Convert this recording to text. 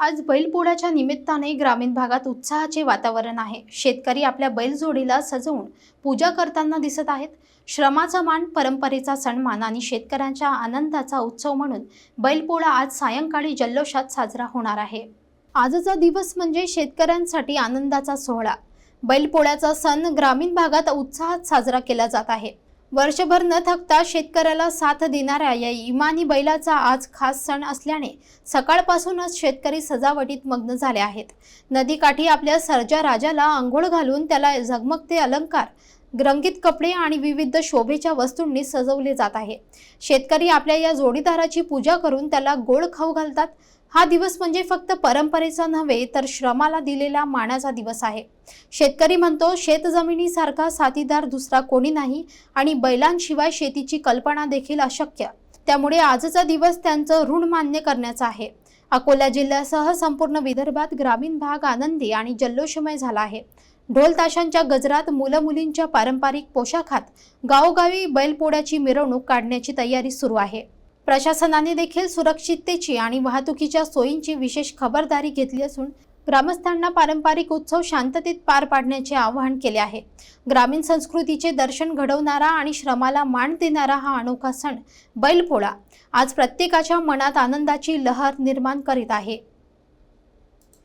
आज बैलपोळ्याच्या निमित्ताने ग्रामीण भागात उत्साहाचे वातावरण आहे. शेतकरी आपल्या बैलजोडीला सजवून पूजा करताना दिसत आहेत. श्रमाचा मान परंपरेचा सन्मान आणि शेतकऱ्यांच्या आनंदाचा उत्सव म्हणून बैलपोळा आज सायंकाळी जल्लोषात साजरा होणार आहे. आजचा दिवस म्हणजे शेतकऱ्यांसाठी आनंदाचा सोहळा. बैलपोळ्याचा सण ग्रामीण भागात उत्साहात साजरा केला जात आहे. वर्षभर न थकता शेतकऱ्याला साथ देणाऱ्या या इमानी बैलाचा आज खास सण असल्याने सकाळपासूनच शेतकरी सजावटीत मग्न झाले आहेत. नदीकाठी आपल्या सर्जा राजाला आंघोळ घालून त्याला झगमगते अलंकार रंगीत कपडे आणि विविध शोभेच्या वस्तूंनी सजवले जात आहे. शेतकरी आपल्या या जोडीदाराची पूजा करून त्याला गोड खाऊ घालतात. हा दिवस म्हणजे फक्त परंपरेचा नव्हे तर श्रमाला दिलेला मानाचा दिवस आहे. शेतकरी म्हणतो शेतजमिनीसारखा साथीदार दुसरा कोणी नाही आणि बैलांशिवाय शेतीची कल्पना देखील अशक्य. त्यामुळे आजचा दिवस त्यांचं ऋण मान्य करण्याचा आहे. अकोला जिल्ह्यासह संपूर्ण विदर्भात ग्रामीण भाग आनंदी आणि जल्लोषमय झाला आहे. ढोल ताशांच्या गजरात मुलं मुलींच्या पारंपरिक पोशाखात गावोगावी बैलपोळ्याची मिरवणूक काढण्याची तयारी सुरू आहे. प्रशासनाने देखील सुरक्षिततेची आणि वाहतुकीच्या सोयींची विशेष खबरदारी घेतली असून ग्रामस्थांना पारंपरिक उत्सव शांततेत पार पाडण्याचे आवाहन केले आहे. ग्रामीण संस्कृतीचे दर्शन घडवणारा आणि श्रमाला मान देणारा हा अनोखा सण बैलपोळा आज प्रत्येकाच्या मनात आनंदाची लहर निर्माण करीत आहे.